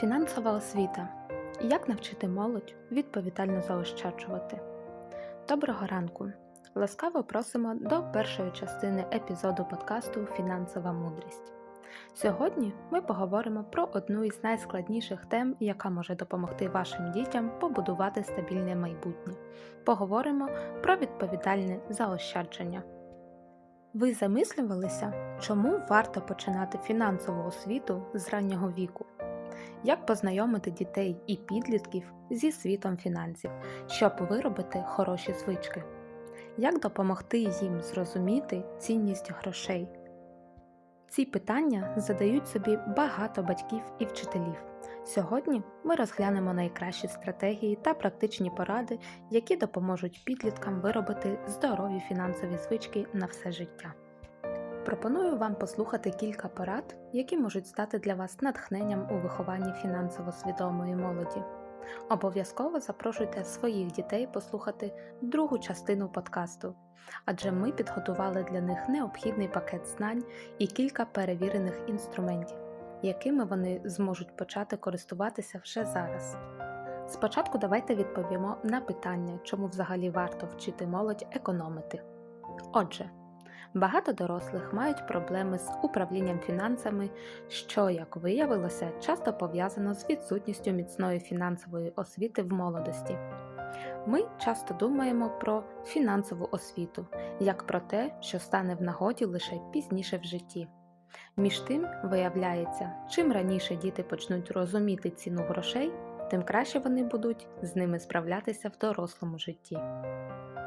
Фінансова освіта. Як навчити молодь відповідально заощаджувати? Доброго ранку! Ласкаво просимо до першої частини епізоду подкасту Фінансова мудрість. Сьогодні ми поговоримо про одну із найскладніших тем, яка може допомогти вашим дітям побудувати стабільне майбутнє. Поговоримо про відповідальне заощадження. Ви замислювалися, чому варто починати фінансову освіту з раннього віку? Як познайомити дітей і підлітків зі світом фінансів, щоб виробити хороші звички? Як допомогти їм зрозуміти цінність грошей? Ці питання задають собі багато батьків і вчителів. Сьогодні ми розглянемо найкращі стратегії та практичні поради, які допоможуть підліткам виробити здорові фінансові звички на все життя. Пропоную вам послухати кілька порад, які можуть стати для вас натхненням у вихованні фінансово свідомої молоді. Обов'язково запрошуйте своїх дітей послухати другу частину подкасту, адже ми підготували для них необхідний пакет знань і кілька перевірених інструментів, якими вони зможуть почати користуватися вже зараз. Спочатку давайте відповімо на питання, чому взагалі варто вчити молодь економити. Отже, Багато дорослих мають проблеми з управлінням фінансами, що, як виявилося, часто пов'язано з відсутністю міцної фінансової освіти в молодості. Ми часто думаємо про фінансову освіту як про те, що стане в нагоді лише пізніше в житті. Між тим, виявляється, чим раніше діти почнуть розуміти ціну грошей, тим краще вони будуть з ними справлятися в дорослому житті.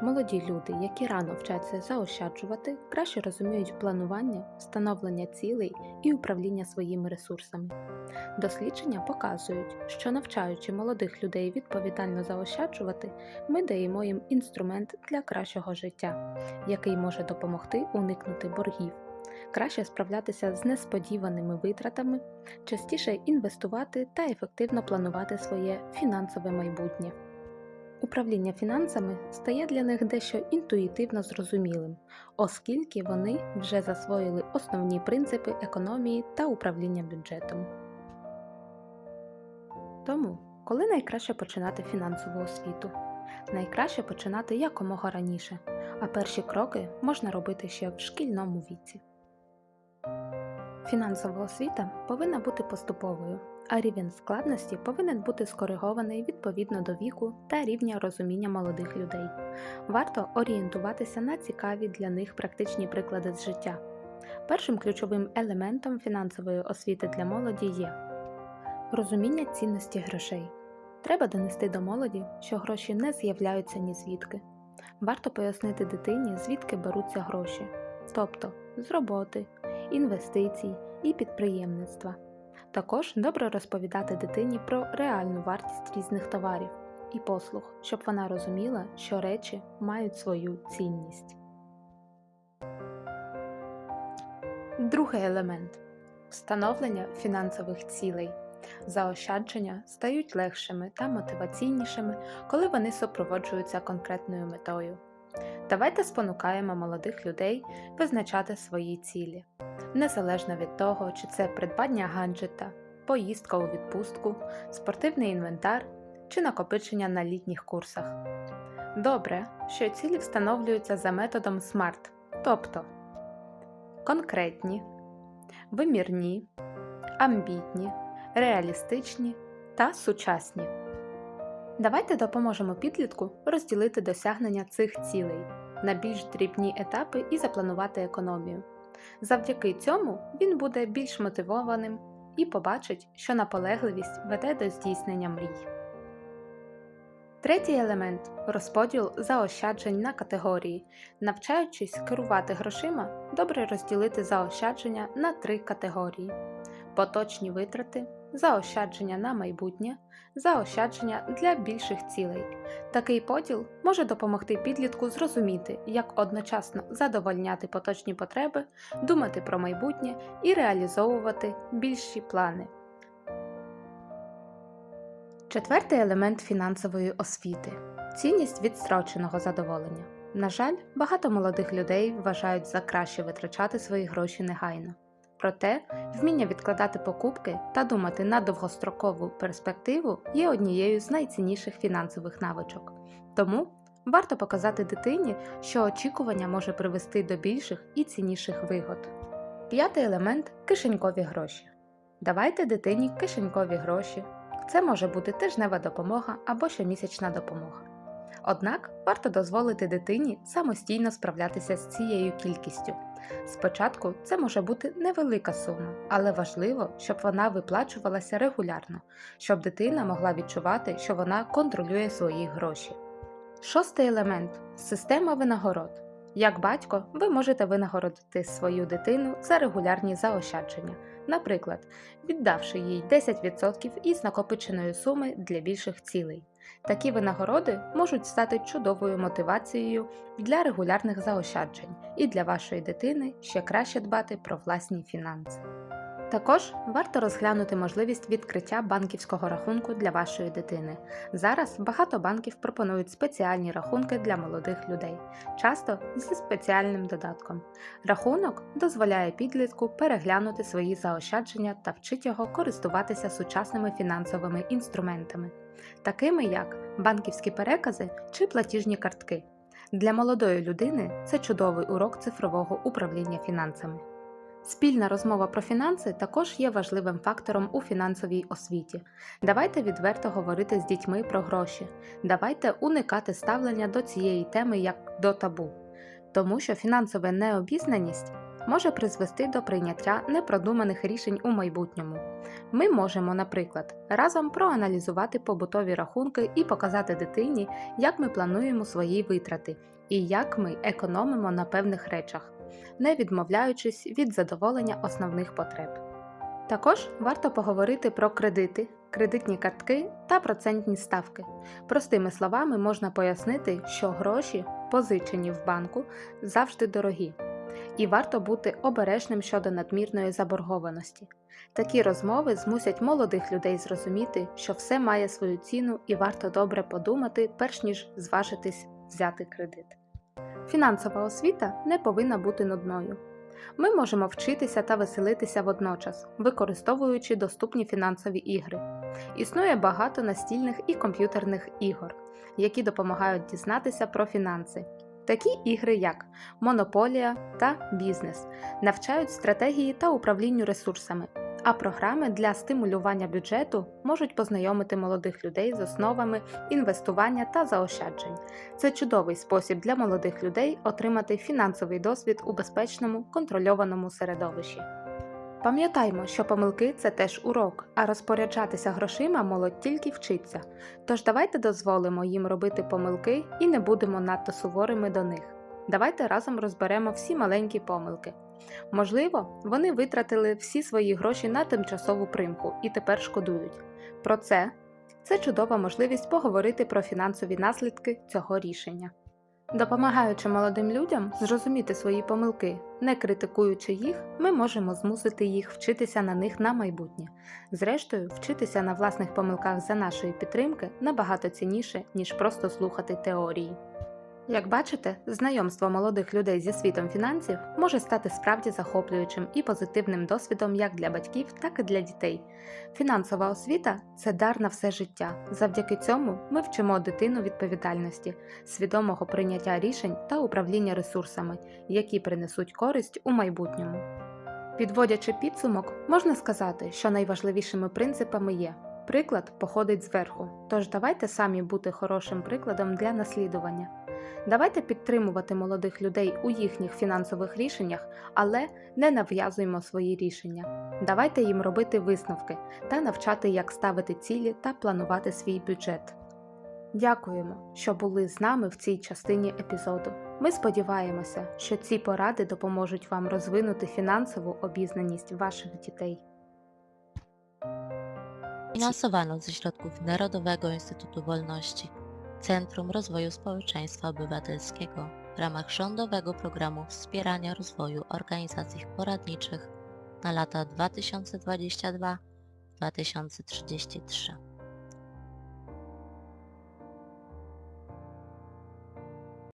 Молоді люди, які рано вчаться заощаджувати, краще розуміють планування, встановлення цілей і управління своїми ресурсами. Дослідження показують, що навчаючи молодих людей відповідально заощаджувати, ми даємо їм інструмент для кращого життя, який може допомогти уникнути боргів, краще справлятися з несподіваними витратами, частіше інвестувати та ефективно планувати своє фінансове майбутнє. Управління фінансами стає для них дещо інтуїтивно зрозумілим, оскільки вони вже засвоїли основні принципи економії та управління бюджетом. Тому, коли найкраще починати фінансову освіту? Найкраще починати якомога раніше, а перші кроки можна робити ще в шкільному віці. Фінансова освіта повинна бути поступовою, а рівень складності повинен бути скоригований відповідно до віку та рівня розуміння молодих людей. Варто орієнтуватися на цікаві для них практичні приклади з життя. Першим ключовим елементом фінансової освіти для молоді є розуміння цінності грошей. Треба донести до молоді, що гроші не з'являються ні звідки. Варто пояснити дитині, звідки беруться гроші, тобто з роботи, інвестицій і підприємництва. Також добре розповідати дитині про реальну вартість різних товарів і послуг, щоб вона розуміла, що речі мають свою цінність. Другий елемент встановлення фінансових цілей. Заощадження стають легшими та мотиваційнішими, коли вони супроводжуються конкретною метою. Давайте спонукаємо молодих людей визначати свої цілі, незалежно від того, чи це придбання гаджета, поїздка у відпустку, спортивний інвентар чи накопичення на літніх курсах. Добре, що цілі встановлюються за методом SMART, тобто конкретні, вимірні, амбітні, реалістичні та сучасні. Давайте допоможемо підлітку розділити досягнення цих цілей на більш дрібні етапи і запланувати економію. Завдяки цьому він буде більш мотивованим і побачить, що наполегливість веде до здійснення мрій. Третій елемент розподіл заощаджень на категорії. Навчаючись керувати грошима, добре розділити заощадження на три категорії: поточні витрати, заощадження на майбутнє, заощадження для більших цілей. Такий поділ може допомогти підлітку зрозуміти, як одночасно задовольняти поточні потреби, думати про майбутнє і реалізовувати більші плани. Четвертий елемент фінансової освіти цінність відстроченого задоволення. На жаль, багато молодих людей вважають за краще витрачати свої гроші негайно. Проте вміння відкладати покупки та думати на довгострокову перспективу є однією з найцінніших фінансових навичок. Тому варто показати дитині, що очікування може привести до більших і цінніших вигод. П'ятий елемент кишенькові гроші. Давайте дитині кишенькові гроші. Це може бути тижнева допомога або щомісячна допомога. Однак варто дозволити дитині самостійно справлятися з цією кількістю. Спочатку це може бути невелика сума, але важливо, щоб вона виплачувалася регулярно, щоб дитина могла відчувати, що вона контролює свої гроші. Шостий елемент система винагород. Як батько, ви можете винагородити свою дитину за регулярні заощадження, наприклад, віддавши їй 10% із накопиченої суми для більших цілей. Такі винагороди можуть стати чудовою мотивацією для регулярних заощаджень і для вашої дитини ще краще дбати про власні фінанси. Також варто розглянути можливість відкриття банківського рахунку для вашої дитини. Зараз багато банків пропонують спеціальні рахунки для молодих людей, часто зі спеціальним додатком. Рахунок дозволяє підлітку переглянути свої заощадження та вчить його користуватися сучасними фінансовими інструментами, такими як банківські перекази чи платіжні картки. Для молодої людини це чудовий урок цифрового управління фінансами. Спільна розмова про фінанси також є важливим фактором у фінансовій освіті. Давайте відверто говорити з дітьми про гроші. Давайте уникати ставлення до цієї теми як до табу, тому що фінансова необізнаність може призвести до прийняття непродуманих рішень у майбутньому. Ми можемо, наприклад, разом проаналізувати побутові рахунки і показати дитині, як ми плануємо свої витрати і як ми економимо на певних речах не відмовляючись від задоволення основних потреб. Також варто поговорити про кредити, кредитні картки та процентні ставки. Простими словами можна пояснити, що гроші, позичені в банку, завжди дорогі, і варто бути обережним щодо надмірної заборгованості. Такі розмови змусять молодих людей зрозуміти, що все має свою ціну і варто добре подумати, перш ніж зважитись взяти кредит. Фінансова освіта не повинна бути нудною. Ми можемо вчитися та веселитися водночас, використовуючи доступні фінансові ігри. Існує багато настільних і комп'ютерних ігор, які допомагають дізнатися про фінанси. Такі ігри, як Монополія та Бізнес, навчають стратегії та управлінню ресурсами, а програми для стимулювання бюджету можуть познайомити молодих людей з основами інвестування та заощаджень. Це чудовий спосіб для молодих людей отримати фінансовий досвід у безпечному контрольованому середовищі. Пам'ятаймо, що помилки це теж урок, а розпоряджатися грошима молодь тільки вчиться. Тож давайте дозволимо їм робити помилки і не будемо надто суворими до них. Давайте разом розберемо всі маленькі помилки. Можливо, вони витратили всі свої гроші на тимчасову примку і тепер шкодують. Про це це чудова можливість поговорити про фінансові наслідки цього рішення. Допомагаючи молодим людям зрозуміти свої помилки, не критикуючи їх, ми можемо змусити їх вчитися на них на майбутнє. Зрештою, вчитися на власних помилках за нашої підтримки набагато цінніше, ніж просто слухати теорії. Як бачите, знайомство молодих людей зі світом фінансів може стати справді захоплюючим і позитивним досвідом як для батьків, так і для дітей. Фінансова освіта це дар на все життя. Завдяки цьому ми вчимо дитину відповідальності, свідомого прийняття рішень та управління ресурсами, які принесуть користь у майбутньому. Підводячи підсумок, можна сказати, що найважливішими принципами є. Приклад походить зверху, тож давайте самі бути хорошим прикладом для наслідування. Давайте підтримувати молодих людей у їхніх фінансових рішеннях, але не нав'язуємо свої рішення. Давайте їм робити висновки та навчати, як ставити цілі та планувати свій бюджет. Дякуємо, що були з нами в цій частині епізоду. Ми сподіваємося, що ці поради допоможуть вам розвинути фінансову обізнаність ваших дітей. Finansowano ze środków Narodowego Instytutu Wolności Centrum Rozwoju Społeczeństwa Obywatelskiego w ramach rządowego programu wspierania rozwoju organizacji poradniczych na lata 2022-2033.